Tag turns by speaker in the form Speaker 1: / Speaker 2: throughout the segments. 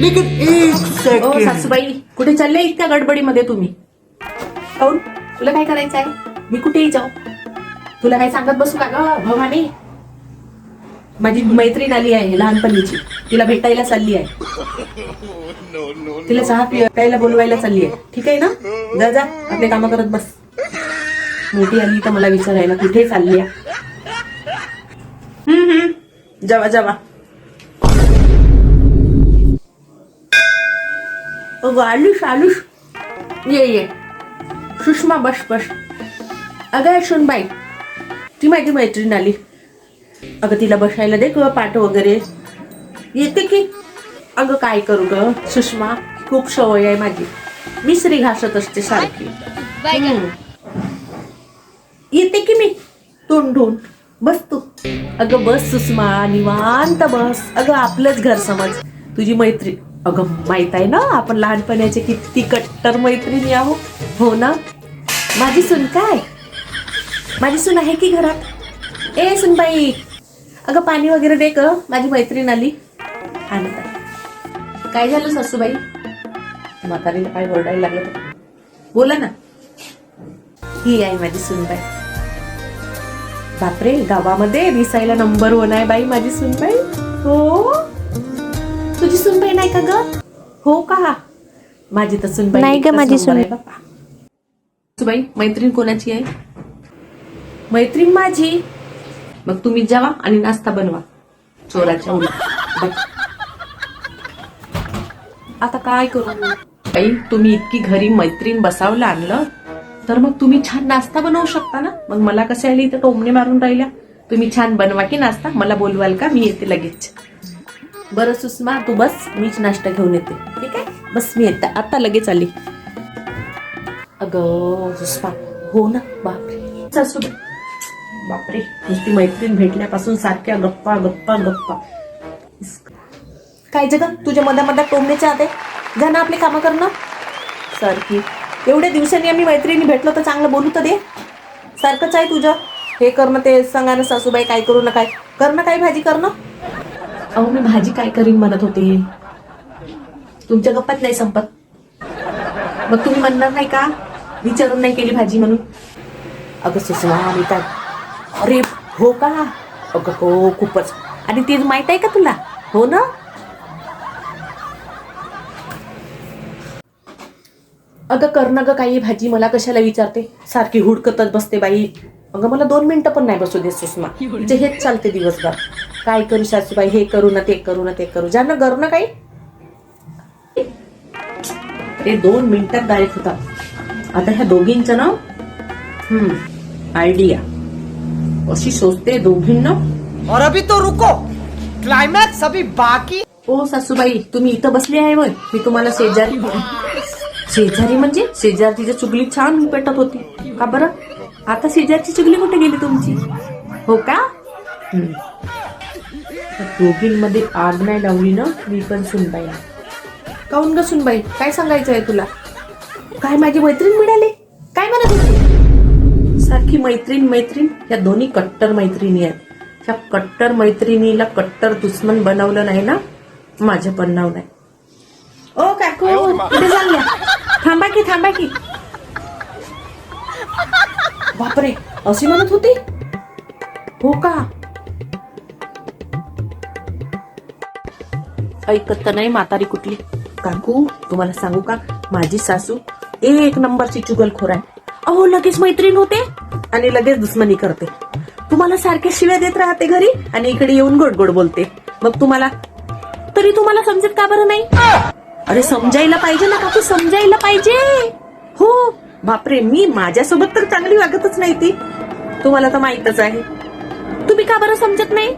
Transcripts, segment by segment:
Speaker 1: लेकिन एक
Speaker 2: ओ
Speaker 1: सेकंड
Speaker 2: सासूबाई कुठे चालले इतक्या गडबडीमध्ये तुम्ही? काऊन? तुला काय करायचं आहे मी कुठेही जाऊ? तुला काय सांगत बसू का ग भवानी? माझी मैत्रीण आली आहे लहानपणीची. तिला भेटायला चालली आहे. तिला चहा प्यायला बोलवायला चालली आहे. ठीक आहे ना? जा जा आपले कामं करत बस. मोठी आली तर मला विचारायला कुठे चालली आहे? हम्म हम्म. जावा जावा. अगं आलुष आलुष ये ये। सुषमा बस बस। अगं सुनबाई ती माझी मैत्रीण आली. अगं तिला बसायला दे ग पाठ वगैरे. येते की? अगं काय करू ग? सुषमा खूप सवय आहे माझी. मिसरी घासत असते सारखी. येते की मी? तोंडून. बस तू. अगं बस सुषमा निवांत बस. अगं आपलंच घर समज. तुझी मैत्री. अगं माहीत आहे ना आपण लहानपणाचे किती कट्टर मैत्रिणी आहो हो ना? माझी सून काय? माझी सून आहे की घरात? ए सुनबाई. अगं पाणी वगैरे दे ग. माझी मैत्रीण आली. आणत काय झालं सासूबाई? म्हातारीला काय ओरडायला लागलं? बोला ना. ही आहे माझी सुनबाई. बापरे गावामध्ये दिसायला नंबर वन आहे बाई माझी सुनबाई. हो? का ग? हो का? माझी तर सुनबाई
Speaker 3: नाही ग, माझी.
Speaker 2: सुनबाई मैत्रीण कोणाची आहे? मैत्रीण माझी. मग तुम्ही जावा आणि नाश्ता बनवा. चोराच्या. आता काय करू? बाई तुम्ही इतकी घरी मैत्रीण बसावलं आणलं तर मग तुम्ही छान नाश्ता बनवू शकता ना? मग मला कसे आले इथे टोमणे मारून राहिल्या? तुम्ही छान बनवा की नाश्ता? मला बोलवाल का? मी येते लगेच. बरं सुषमा तू बस मीच नाश्ता घेऊन येते. ठीक आहे? बस मी येते. आता लगेच आली. अगं सुषमा हो ना? बापरे. सासूबाई बापरे. नुसती मैत्रीण भेटल्यापासून सारख्या गप्पा गप्पा गप्पा. काय जग? तुझ्या मधा मधा टोमण्याच्या आते जा ना आपली कामं करणं. सारखी. एवढ्या दिवसांनी आम्ही मैत्रिणी भेटलो तर चांगलं बोलू तर दे. सारखंच आहे तुझं. हे करणं ते सांगा ना सासूबाई काय करू ना काय करणं काय भाजी? करणं? अहो मी भाजी काय करीन म्हणत होते? तुमच्या गप्पात नाही संपत. मग तुम्ही म्हणणार नाही का? विचारून नाही केली भाजी म्हणून? अगं सुषमा मी अरे हो का? अगं हो खूपच. आणि ते माहीत आहे का तुला? हो ना? अगं कर ना ग काही भाजी मला कशाला विचारते? सारखी हुडकतच बसते बाई. अगं मला दोन मिनिटं पण नाही बसू दे सुषमा. तिचे हेच चालते दिवसभर. काय करू सासूबाई हे करू ना ते करू ना ते करू. जा ना कर ना काही? अरे दोन मिनिटात डायरेक्ट होता. आता ह्या दोघींचं नाव? हम्म आयडिया. अशी सोचते दोघींना.
Speaker 1: और अभी तो रुको. क्लाइमैक्स अभी बाकी.
Speaker 2: ओ सासूबाई तुम्ही इथं बसली आहे होय. मी तुम्हाला शेजारी शेजारी म्हणजे? शेजारची चुगली छान पेटत होती. का बरं? आता शेजारची चुगली कुठे गेली तुमची? हो का? हम्म. त्या दोघींमध्ये आग नाही लावली ना मी पण सुनबाई. काऊन ग सुनबाई? काय सांगायचं आहे तुला? काय माझी मैत्रीण मिळाली? काय म्हणत होती? सारखी मैत्रीण मैत्रीण या दोन्ही कट्टर मैत्रिणी आहेत. ह्या कट्टर मैत्रिणीला कट्टर दुश्मन बनवलं नाही ना माझं पण नाव नाही. ओ काकू कुठे थांबा की थांबा की. बापरे अशी म्हणत होती? हो का? ऐकत तर नाही म्हातारी कुठली. काकू तुम्हाला सांगू का? माझी सासू एक नंबरची चुगलखोर आहे. अहो लगेच मैत्रीण होते आणि लगेच दुश्मनी करते. तुम्हाला सारखे शिव्या देत राहते घरी आणि इकडे येऊन गोडगोड बोलते. मग तुम्हाला तरी तुम्हाला समजत का बरं नाही? अरे समजायला पाहिजे ना काकू समजायला पाहिजे. हो. बापरे मी माझ्यासोबत तर चांगली वागतच नाही ती. तुम्हाला तर माहितच आहे. तुम्ही का बरं समजत नाही?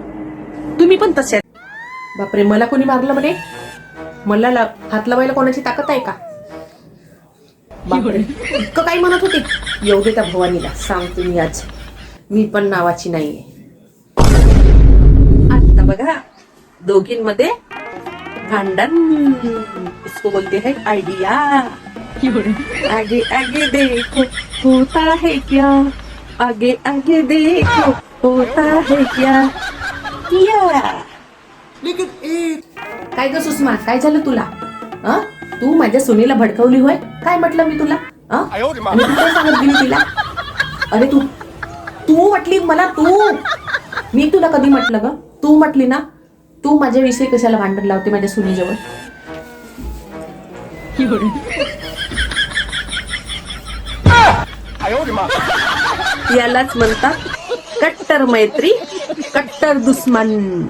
Speaker 2: तुम्ही पण तसे. बापरे मला कोणी मारलं म्हणे? मला हात लावायला कोणाची ताकद आहे का? बापरे इतकं काही म्हणत होते? एवढे त्या भवानीला सांगते मी आज. मी पण नावाची नाहीये. आता बघा दोघींमध्ये भांडण. इसको बोलते है आयडिया. आगे आगे देखो होता है क्या? आगे आगे देखो होता है क्या? क्या
Speaker 1: लेकिन एक
Speaker 2: काय ग सुषमा काय झालं तुला? अ? तू माझ्या सुनीला भडकवली होय? काय म्हटलं मी तुला? अ? आणि तू काय सांगत गेली तिला? अरे तू तू म्हटली मला तू. मी तुला कधी म्हटलं ग? तू म्हटली ना तू माझ्याविषयी कशाला भांडण लावते माझ्या सुनीजवळ? यालाच म्हणतात कट्टर मैत्री कट्टर दुश्मन.